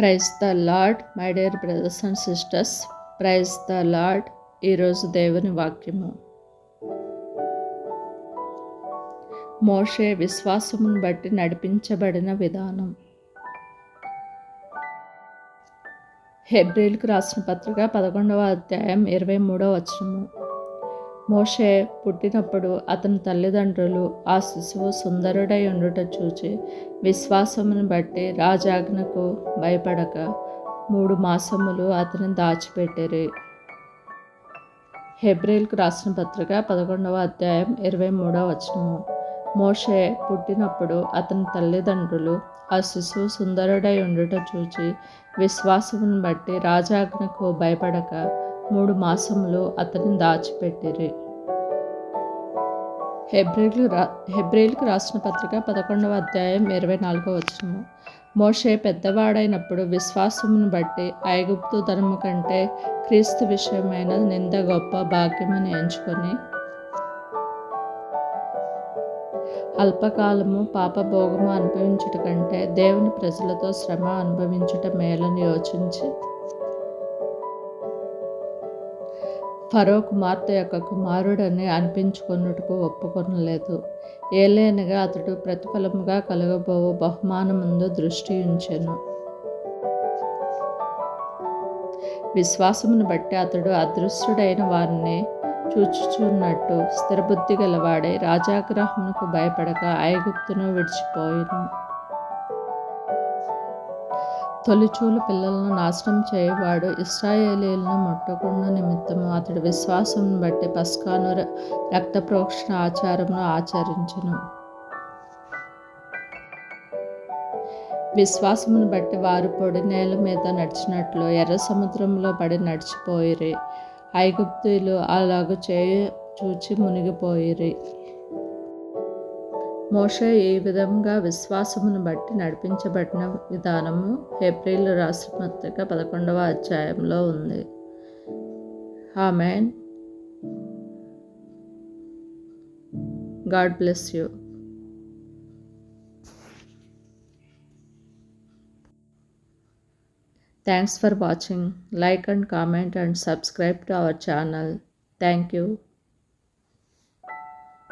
Praise the lord my dear brothers and sisters. Praise the lord ఈరోజు దేవుని వాక్యము. మోషే విశ్వాసమును బట్టి నడిపించబడిన విధానం. హెబ్రిల్కు రాసిన పత్రిక పదకొండవ అధ్యాయం ఇరవై మూడవ వచనము. మోషే పుట్టినప్పుడు అతని తల్లిదండ్రులు ఆ శిశువు సుందరుడై ఉండుట చూచి విశ్వాసమును బట్టి రాజాజ్ఞకు భయపడక మూడు మాసములు అతని దాచిపెట్టిరి. హెబ్రిల్కు రాసిన పత్రిక పదకొండవ అధ్యాయం ఇరవై మూడవ వచనము. మోషే పుట్టినప్పుడు అతని తల్లిదండ్రులు ఆ శిశువు సుందరుడై ఉండుట చూచి విశ్వాసమును బట్టి రాజాజ్ఞకు భయపడక మూడు మాసములు అతన్ని దాచిపెట్టిరి. హెబ్రిల్ రా హెబ్రిల్కు రాసిన పత్రిక పదకొండవ అధ్యాయం ఇరవై నాలుగో వచనము. మోషే పెద్దవాడైనప్పుడు విశ్వాసమును బట్టి ఐగుప్తు ధనము కంటే క్రీస్తు విషయమైన నింద గొప్ప భాగ్యమని ఎంచుకొని అల్పకాలము పాపభోగము అనుభవించుట కంటే దేవుని ప్రజలతో శ్రమ అనుభవించుట మేలని యోచించి ఫరో కుమార్తె యొక్క కుమారుడని అనిపించుకొనుటకు ఒప్పుకొనలేదు. ఏలేనగా అతడు ప్రతిఫలముగా కలగబోవు బహుమానముందు దృష్టి ఉంచెను. విశ్వాసమును బట్టి అతడు అదృశ్యుడైన వారిని చూచుచున్నట్టు స్థిరబుద్ధి గలవాడై రాజాగ్రహమునకు భయపడక ఐగుప్తును విడిచిపోయిను. తొలిచూలు పిల్లలను నాశనం చేయవాడు ఇస్రాయేలీలను ముట్టకుండా నిమిత్తము అతడు విశ్వాసం బట్టి పస్కాను రక్త ప్రోక్షణ ఆచారమును ఆచరించును. విశ్వాసమును బట్టి వారు పొడి నేల మీద నడిచినట్లు ఎర్ర సముద్రంలో పడి నడిచిపోయిరి. ఐగుప్తులు అలాగ చేయ చూచి మునిగిపోయిరి. మోషే ఈ విధంగా విశ్వాసమును బట్టి నడిపించబడిన విధానము ఏప్రిల్ రాష్ట్ర పత్రిక పదకొండవ అధ్యాయంలో ఉంది amen god bless you Thanks for watching. Like and comment and subscribe to our channel. Thank you.